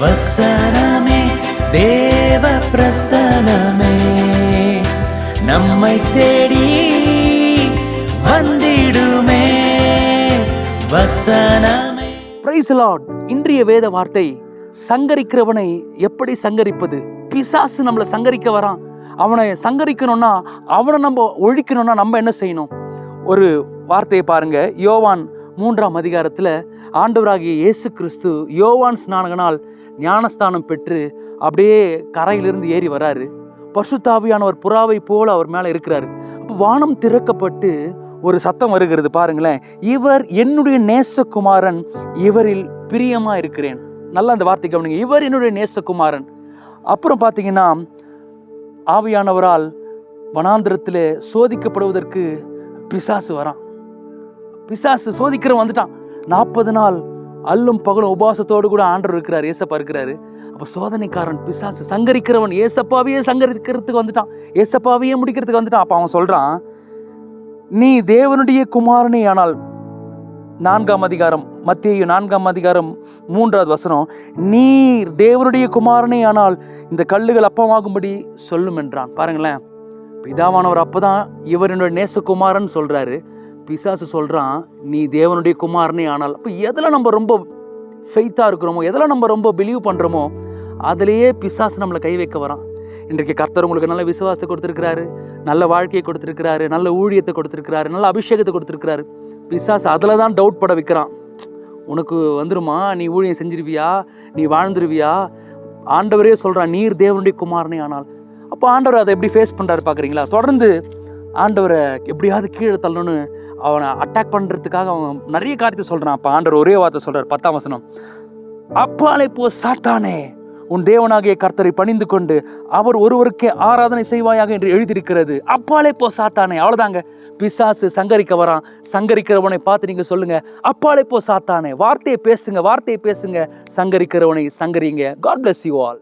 வசனமே தேவ பிரசனமே நம்மை தேடி வந்திடுமே வசனமே. பிரைஸ் லார்ட் இன்றைய வேத வார்த்தை சங்கரிக்கிறவனை எப்படி சங்கரிப்பது? பிசாசு நம்மளை சங்கரிக்க வரான். அவனை சங்கரிக்கணும்னா அவனை நம்ம ஒழிக்கணும்னா நம்ம என்ன செய்யணும்? ஒரு வார்த்தையை பாருங்க. யோவான் மூன்றாம் அதிகாரத்தில் ஆண்டவராகிய இயேசு கிறிஸ்து யோவான் ஸ்நானகனால் ஞானஸ்தானம் பெற்று அப்படியே கரையிலிருந்து ஏறி வராரு. பசுத்தாவியானவர் புறாவை போல அவர் மேலே இருக்கிறாரு. அப்போ வானம் திறக்கப்பட்டு ஒரு சத்தம் வருகிறது பாருங்களேன். இவர் என்னுடைய நேசகுமாரன் இவரில் பிரியமா இருக்கிறேன். நல்லா அந்த வார்த்தை கவனிங்க. இவர் என்னுடைய நேசகுமாரன். அப்புறம் பார்த்தீங்கன்னா ஆவியானவரால் வனாந்திரத்தில் சோதிக்கப்படுவதற்கு பிசாசு வரான். பிசாசு சோதிக்கிறவன் வந்துட்டான். நாற்பது நாள் அல்லும் பகலும் உபாசத்தோடு கூட ஆண்டவர் இருக்கிறார் ஏசப்பா இருக்கிறாரு. அப்போ சோதனைக்காரன் பிசாசு சங்கரிக்கிறவன் ஏசப்பாவையே சங்கரிக்கிறதுக்கு வந்துட்டான். ஏசப்பாவையே முடிக்கிறதுக்கு வந்துட்டான். அப்போ அவன் சொல்கிறான் நீ தேவனுடைய குமாரனே ஆனால் நான்காம் அதிகாரம் மத்திய நான்காம் அதிகாரம் மூன்றாவது வசனம் நீர் தேவனுடைய குமாரனே ஆனால் இந்த கல்லுகள் அப்பமாகும்படி சொல்லும் என்றான் பாருங்களேன் பிதாவானவர் அப்போதான் இவரினுடைய நேசகுமாரன் சொல்கிறாரு பிசாசு சொல்கிறான் நீ தேவனுடைய குமாரனே ஆனால் அப்போ எதில் நம்ம ரொம்ப ஃபெய்த்தாக இருக்கிறோமோ எதில் நம்ம ரொம்ப பிலீவ் பண்ணுறோமோ அதுலேயே பிசாசு நம்மளை கை வைக்க வரான். இன்றைக்கு கர்த்தர் உங்களுக்கு நல்ல விசுவாசத்தை கொடுத்துருக்கிறாரு நல்ல வாழ்க்கையை கொடுத்துருக்கிறாரு நல்ல ஊழியத்தை கொடுத்துருக்கிறாரு நல்ல அபிஷேகத்தை கொடுத்துருக்கிறாரு. பிசாசு அதில் தான் டவுட் பட வைக்கிறான். உனக்கு வந்துருமா? நீ ஊழியம் செஞ்சிருவியா? நீ வாழ்ந்துருவியா? ஆண்டவரே சொல்கிறான் நீர் தேவனுடைய குமாரனே ஆனால். அப்போ ஆண்டவர் அதை எப்படி ஃபேஸ் பண்ணுறாரு பார்க்குறீங்களா தொடர்ந்து ஆண்டவரை எப்படியாவது கீழே தள்ளணும்னு அவனை அட்டாக் பண்ணுறதுக்காக அவன் நிறைய காரியத்தை சொல்கிறான் அப்போ ஆண்டர் ஒரே வார்த்தை சொல்கிறார் பத்தாம் வசனம். அப்பாலே போ சாத்தானே உன் தேவனாகிய கர்த்தரை பணிந்து கொண்டு அவர் ஒருவருக்கே ஆராதனை செய்வாயாக என்று எழுதியிருக்கிறது. அப்பாலே போ சாத்தானே அவ்வளோதாங்க பிசாசு சங்கரிக்க வரான். சங்கரிக்கிறவனை பார்த்து நீங்கள் சொல்லுங்கள் அப்பாலே போ சாத்தானே வார்த்தையை பேசுங்க வார்த்தையை பேசுங்க. சங்கரிக்கிறவனை சங்கரிங்க. God bless you all